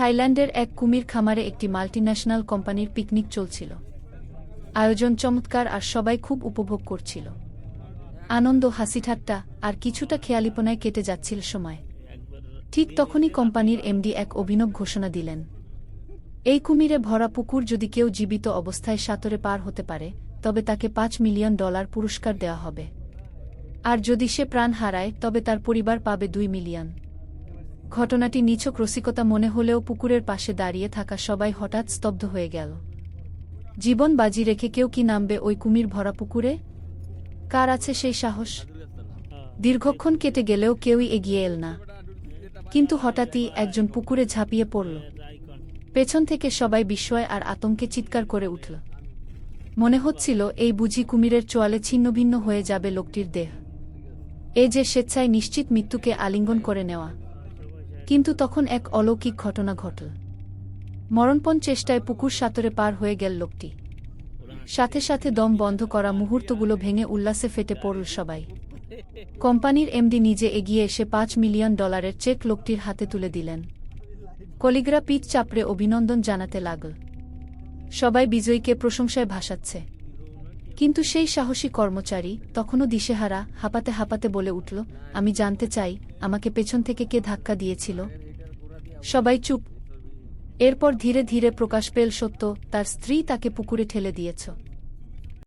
থাইল্যান্ডের এক কুমির খামারে একটি মাল্টিন্যাশনাল কোম্পানির পিকনিক চলছিল। আয়োজন চমৎকার আর সবাই খুব উপভোগ করছিল। আনন্দ হাসিঠাট্টা আর কিছুটা খেয়ালিপনায় কেটে যাচ্ছিল সময়। ঠিক তখনই কোম্পানির এমডি এক অভিনব ঘোষণা দিলেন। এই কুমিরে ভরা পুকুর যদি কেউ জীবিত অবস্থায় সাঁতরে পার হতে পারে, তবে তাকে পাঁচ মিলিয়ন ডলার পুরস্কার দেওয়া হবে। আর যদি সে প্রাণ হারায়, তবে তার পরিবার পাবে দুই মিলিয়ন। ঘটনাটি নিছক রসিকতা মনে হলেও পুকুরের পাশে দাঁড়িয়ে থাকা সবাই হঠাৎ স্তব্ধ হয়ে গেল। জীবন বাজি রেখে কেউ কি নামবে ওই কুমির ভরা পুকুরে? কার আছে সেই সাহস? দীর্ঘক্ষণ কেটে গেলেও কেউই এগিয়ে এল না। কিন্তু হঠাৎই একজন পুকুরে ঝাঁপিয়ে পড়ল। পেছন থেকে সবাই বিস্ময় আর আতঙ্কে চিৎকার করে উঠল। মনে হচ্ছিল এই বুঝি কুমিরের চোয়ালে ছিন্নভিন্ন হয়ে যাবে লোকটির দেহ। এ যে স্বেচ্ছায় নিশ্চিত মৃত্যুকে আলিঙ্গন করে নেওয়া। কিন্তু তখন এক অলৌকিক ঘটনা ঘটল। মরণপণ চেষ্টায় পুকুর সাঁতরে পার হয়ে গেল লোকটি। সাথে সাথে দম বন্ধ করা মুহূর্তগুলো ভেঙে উল্লাসে ফেটে পড়ল সবাই। কোম্পানির এমডি নিজে এগিয়ে এসে পাঁচ মিলিয়ন ডলারের চেক লোকটির হাতে তুলে দিলেন। কলিগ্রা পিঠ চাপড়ে অভিনন্দন জানাতে লাগল। সবাই বিজয়ীকে প্রশংসায় ভাসাচ্ছে। কিন্তু সেই সাহসী কর্মচারী তখনও দিশেহারা হাঁপাতে হাঁপাতে বলে উঠল, আমি জানতে চাই আমাকে পেছন থেকে কে ধাক্কা দিয়েছিল? সবাই চুপ। এরপর ধীরে ধীরে প্রকাশ পেল সত্য, তার স্ত্রী তাকে পুকুরে ঠেলে দিয়েছ।